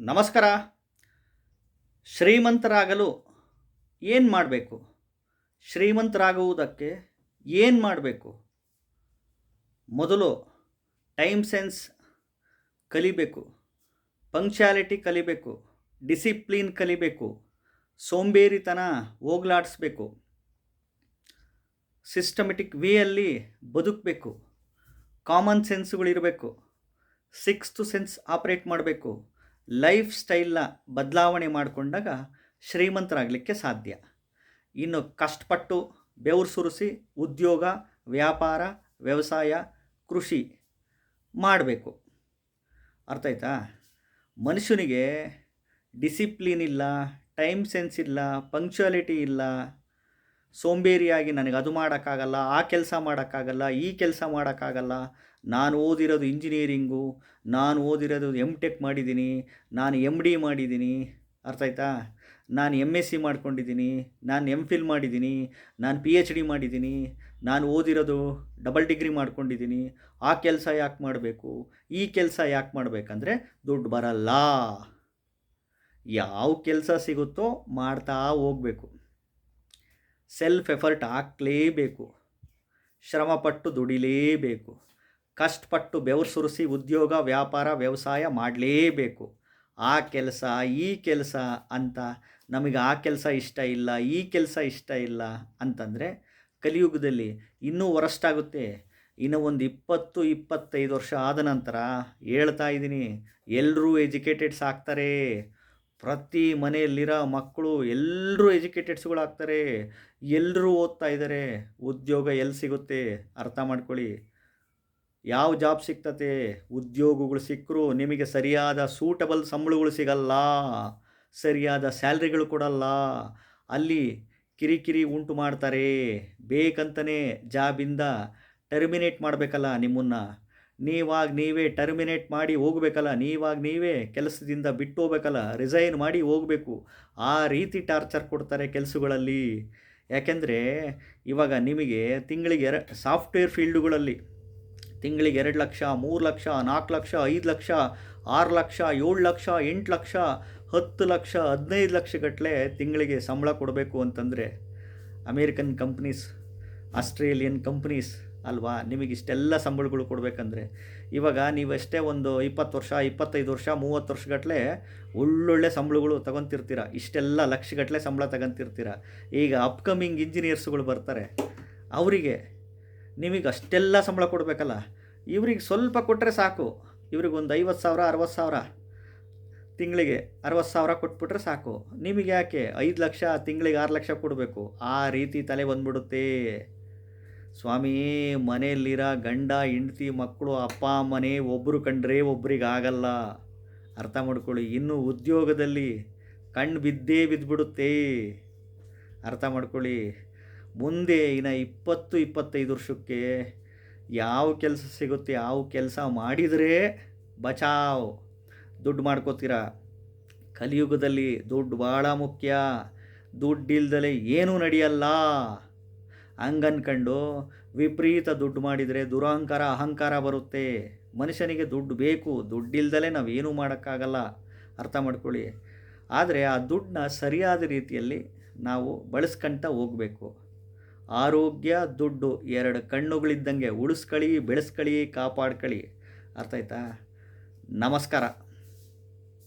ನಮಸ್ಕಾರ. ಶ್ರೀಮಂತರಾಗಲು ಏನು ಮಾಡಬೇಕು? ಶ್ರೀಮಂತರಾಗುವುದಕ್ಕೆ ಏನು ಮಾಡಬೇಕು? ಮೊದಲು ಟೈಮ್ ಸೆನ್ಸ್ ಕಲಿಬೇಕು. ಪಂಕ್ಚುಯಾಲಿಟಿ ಕಲಿಬೇಕು. ಡಿಸಿಪ್ಲಿನ್ ಕಲಿಬೇಕು. ಸೋಂಬೇರಿತನ ಹೋಗ್ಲಾಡಿಸ್ಬೇಕು. ಸಿಸ್ಟಮೆಟಿಕ್ ವೇಯಲ್ಲಿ ಬದುಕಬೇಕು. ಕಾಮನ್ ಸೆನ್ಸ್ಗಳಿರಬೇಕು. ಸಿಕ್ಸ್ತ್ ಸೆನ್ಸ್ ಆಪ್ರೇಟ್ ಮಾಡಬೇಕು. ಲೈಫ್ ಸ್ಟೈಲ್ನ ಬದಲಾವಣೆ ಮಾಡಿಕೊಂಡಾಗ ಶ್ರೀಮಂತರಾಗಲಿಕ್ಕೆ ಸಾಧ್ಯ. ಇನ್ನು ಕಷ್ಟಪಟ್ಟು ಬೆವರು ಸುರಿಸಿ ಉದ್ಯೋಗ, ವ್ಯಾಪಾರ, ವ್ಯವಸಾಯ, ಕೃಷಿ ಮಾಡಬೇಕು. ಅರ್ಥ ಆಯ್ತಾ? ಮನುಷ್ಯನಿಗೆ ಡಿಸಿಪ್ಲಿನ್ ಇಲ್ಲ, ಟೈಮ್ ಸೆನ್ಸ್ ಇಲ್ಲ, ಪಂಕ್ಚುಯಾಲಿಟಿ ಇಲ್ಲ ಸೋಂಬೇರಿಯಾಗಿ ನನಗೆ ಅದು ಮಾಡೋಕ್ಕಾಗಲ್ಲ, ಆ ಕೆಲಸ ಮಾಡೋಕ್ಕಾಗಲ್ಲ, ಈ ಕೆಲಸ ಮಾಡೋಕ್ಕಾಗಲ್ಲ. ನಾನು ಓದಿರೋದು ಇಂಜಿನಿಯರಿಂಗು, ನಾನು ಓದಿರೋದು ಎಂ ಟೆಕ್ ಮಾಡಿದ್ದೀನಿ, ನಾನು ಎಂ ಡಿ ಮಾಡಿದ್ದೀನಿ. ಅರ್ಥ ಆಯ್ತಾ? ನಾನು ಎಂ ಎಸ್ ಸಿ ಮಾಡ್ಕೊಂಡಿದ್ದೀನಿ, ನಾನು ಎಂ ಫಿಲ್ ಮಾಡಿದ್ದೀನಿ, ನಾನು ಪಿ ಎಚ್ ಡಿ ಮಾಡಿದ್ದೀನಿ, ನಾನು ಓದಿರೋದು ಡಬಲ್ ಡಿಗ್ರಿ ಮಾಡ್ಕೊಂಡಿದ್ದೀನಿ. ಆ ಕೆಲಸ ಯಾಕೆ ಮಾಡಬೇಕು? ಈ ಕೆಲಸ ಯಾಕೆ ಮಾಡಬೇಕಂದ್ರೆ ದುಡ್ಡು ಬರಲ್ಲ. ಯಾವ ಕೆಲಸ ಸಿಗುತ್ತೋ ಮಾಡ್ತಾ ಹೋಗಬೇಕು. ಸೆಲ್ಫ್ ಎಫರ್ಟ್ ಹಾಕಲೇಬೇಕು. ಶ್ರಮಪಟ್ಟು ದುಡಿಲೇಬೇಕು. ಕಷ್ಟಪಟ್ಟು ಬೆವರು ಸುರಿಸಿ ಉದ್ಯೋಗ, ವ್ಯಾಪಾರ, ವ್ಯವಸಾಯ ಮಾಡಲೇಬೇಕು. ಆ ಕೆಲಸ, ಈ ಕೆಲಸ ಅಂತ ನಮಗೆ ಆ ಕೆಲಸ ಇಷ್ಟ ಇಲ್ಲ, ಈ ಕೆಲಸ ಇಷ್ಟ ಇಲ್ಲ ಅಂತಂದರೆ ಕಲಿಯುಗದಲ್ಲಿ ಇನ್ನೂ ವರಷ್ಟಾಗುತ್ತೆ. ಇನ್ನು ಒಂದು ಇಪ್ಪತ್ತು, ಇಪ್ಪತ್ತೈದು ವರ್ಷ ಆದ ನಂತರ ಹೇಳ್ತಾ ಇದ್ದೀನಿ ಎಲ್ಲರೂ ಎಜುಕೇಟೆಡ್ಸ್ ಆಗ್ತಾರೆ. ಪ್ರತಿ ಮನೆಯಲ್ಲಿರೋ ಮಕ್ಕಳು ಎಲ್ಲರೂ ಎಜುಕೇಟೆಡ್ಸ್ಗಳಾಗ್ತಾರೆ ಎಲ್ಲರೂ ಓದ್ತಾ ಇದ್ದಾರೆ, ಉದ್ಯೋಗ ಎಲ್ಲಿ ಸಿಗುತ್ತೆ ಅರ್ಥ ಮಾಡ್ಕೊಳ್ಳಿ. ಯಾವ ಜಾಬ್ ಸಿಗ್ತತೆ ಉದ್ಯೋಗಗಳು ಸಿಕ್ಕರೂ ನಿಮಗೆ ಸರಿಯಾದ ಸೂಟಬಲ್ ಸಂಬಳಗಳು ಸಿಗಲ್ಲ, ಸರಿಯಾದ ಸ್ಯಾಲ್ರಿಗಳು ಕೊಡಲ್ಲ. ಅಲ್ಲಿ ಕಿರಿಕಿರಿ ಉಂಟು ಮಾಡ್ತಾರೆ. ಬೇಕಂತಲೇ ಜಾಬಿಂದ ಟರ್ಮಿನೇಟ್ ಮಾಡಬೇಕಲ್ಲ ನಿಮ್ಮನ್ನು. ನೀವಾಗ ನೀವೇ ಟರ್ಮಿನೇಟ್ ಮಾಡಿ ಹೋಗ್ಬೇಕಲ್ಲ, ನೀವಾಗ ನೀವೇ ಕೆಲಸದಿಂದ ಬಿಟ್ಟು ಹೋಗ್ಬೇಕಲ್ಲ, ರಿಸೈನ್ ಮಾಡಿ ಹೋಗಬೇಕು. ಆ ರೀತಿ ಟಾರ್ಚರ್ ಕೊಡ್ತಾರೆ ಕೆಲಸಗಳಲ್ಲಿ. ಯಾಕೆಂದರೆ ಇವಾಗ ನಿಮಗೆ ತಿಂಗಳಿಗೆ ಎರ, ಸಾಫ್ಟ್ವೇರ್ ಫೀಲ್ಡುಗಳಲ್ಲಿ ತಿಂಗಳಿಗೆ ಎರಡು ಲಕ್ಷ, ಮೂರು ಲಕ್ಷ, ನಾಲ್ಕು ಲಕ್ಷ, ಐದು ಲಕ್ಷ, ಆರು ಲಕ್ಷ, ಏಳು ಲಕ್ಷ, ಎಂಟು ಲಕ್ಷ, ಹತ್ತು ಲಕ್ಷ, ಹದಿನೈದು ಲಕ್ಷಗಟ್ಟಲೆ ತಿಂಗಳಿಗೆ ಸಂಬಳ ಕೊಡಬೇಕು ಅಂತಂದರೆ ಅಮೇರಿಕನ್ ಕಂಪ್ನೀಸ್, ಆಸ್ಟ್ರೇಲಿಯನ್ ಕಂಪ್ನೀಸ್ ಅಲ್ವಾ? ನಿಮಗೆ ಇಷ್ಟೆಲ್ಲ ಸಂಬಳಗಳು ಕೊಡಬೇಕಂದ್ರೆ. ಇವಾಗ ನೀವೆಷ್ಟೇ ಒಂದು ಇಪ್ಪತ್ತು ವರ್ಷ, ಇಪ್ಪತ್ತೈದು ವರ್ಷ, ಮೂವತ್ತು ವರ್ಷಗಟ್ಟಲೆ ಒಳ್ಳೊಳ್ಳೆ ಸಂಬಳಗಳು ತಗೊತಿರ್ತೀರ. ಇಷ್ಟೆಲ್ಲ ಲಕ್ಷಗಟ್ಟಲೆ ಸಂಬಳ ತಗೊತಿರ್ತೀರ. ಈಗ ಅಪ್ಕಮಿಂಗ್ ಇಂಜಿನಿಯರ್ಸ್ಗಳು ಬರ್ತಾರೆ. ಅವರಿಗೆ ನಿಮಗೆ ಅಷ್ಟೆಲ್ಲ ಸಂಬಳ ಕೊಡಬೇಕಲ್ಲ. ಇವ್ರಿಗೆ ಸ್ವಲ್ಪ ಕೊಟ್ಟರೆ ಸಾಕು. ಇವ್ರಿಗೊಂದು ಐವತ್ತು ಸಾವಿರ, ಅರವತ್ತು ಸಾವಿರ ತಿಂಗಳಿಗೆ ಅರವತ್ತು ಸಾವಿರ ಕೊಟ್ಬಿಟ್ರೆ ಸಾಕು. ನಿಮಗೆ ಯಾಕೆ ಐದು ಲಕ್ಷ, ತಿಂಗಳಿಗೆ ಆರು ಲಕ್ಷ ಕೊಡಬೇಕು? ಆ ರೀತಿ ತಲೆ ಬಂದ್ಬಿಡುತ್ತೆ. ಸ್ವಾಮಿ, ಮನೆಯಲ್ಲಿರೋ ಗಂಡ, ಹೆಂಡತಿ, ಮಕ್ಕಳು, ಅಪ್ಪ, ಅಮ್ಮನೇ ಒಬ್ಬರು ಕಂಡ್ರೆ ಒಬ್ರಿಗೆ ಆಗಲ್ಲ. ಅರ್ಥ ಮಾಡ್ಕೊಳ್ಳಿ, ಇನ್ನು ಉದ್ಯೋಗದಲ್ಲಿ ಕಣ್ಣು ಬಿದ್ದೇ ಬಿದ್ದುಬಿಡುತ್ತೆ ಅರ್ಥ ಮಾಡ್ಕೊಳ್ಳಿ, ಮುಂದೆ ಇನ್ನು ಇಪ್ಪತ್ತು, ಇಪ್ಪತ್ತೈದು ವರ್ಷಕ್ಕೆ ಯಾವ ಕೆಲಸ ಸಿಗುತ್ತೆ, ಯಾವ ಕೆಲಸ ಮಾಡಿದರೆ ಬಚಾವ್. ದುಡ್ಡು ಮಾಡ್ಕೋತೀರ? ಕಲಿಯುಗದಲ್ಲಿ ದುಡ್ಡು ಭಾಳ ಮುಖ್ಯ. ದುಡ್ಡಿಲ್ದಲೆ ಏನೂ ನಡೆಯಲ್ಲ. ಹಂಗನ್ಕಂಡು ವಿಪರೀತ ದುಡ್ಡು ಮಾಡಿದರೆ ದುರಹಂಕಾರ ಅಹಂಕಾರ ಬರುತ್ತೆ. ಮನುಷ್ಯನಿಗೆ ದುಡ್ಡು ಬೇಕು. ದುಡ್ಡಿಲ್ದಲೇ ನಾವೇನೂ ಮಾಡೋಕ್ಕಾಗಲ್ಲ. ಅರ್ಥ ಮಾಡ್ಕೊಳ್ಳಿ. ಆದರೆ ಆ ದುಡ್ಡನ್ನ ಸರಿಯಾದ ರೀತಿಯಲ್ಲಿ ನಾವು ಬಳಸ್ಕೊಂತ ಹೋಗಬೇಕು. ಆರೋಗ್ಯ, ದುಡ್ಡು ಎರಡು ಕಣ್ಣುಗಳಿದ್ದಂಗೆ ಉಳಿಸ್ಕಳಿ ಬೆಳೆಸ್ಕಳಿ ಕಾಪಾಡ್ಕೊಳ್ಳಿ. ಅರ್ಥ ಆಯ್ತಾ? ನಮಸ್ಕಾರ.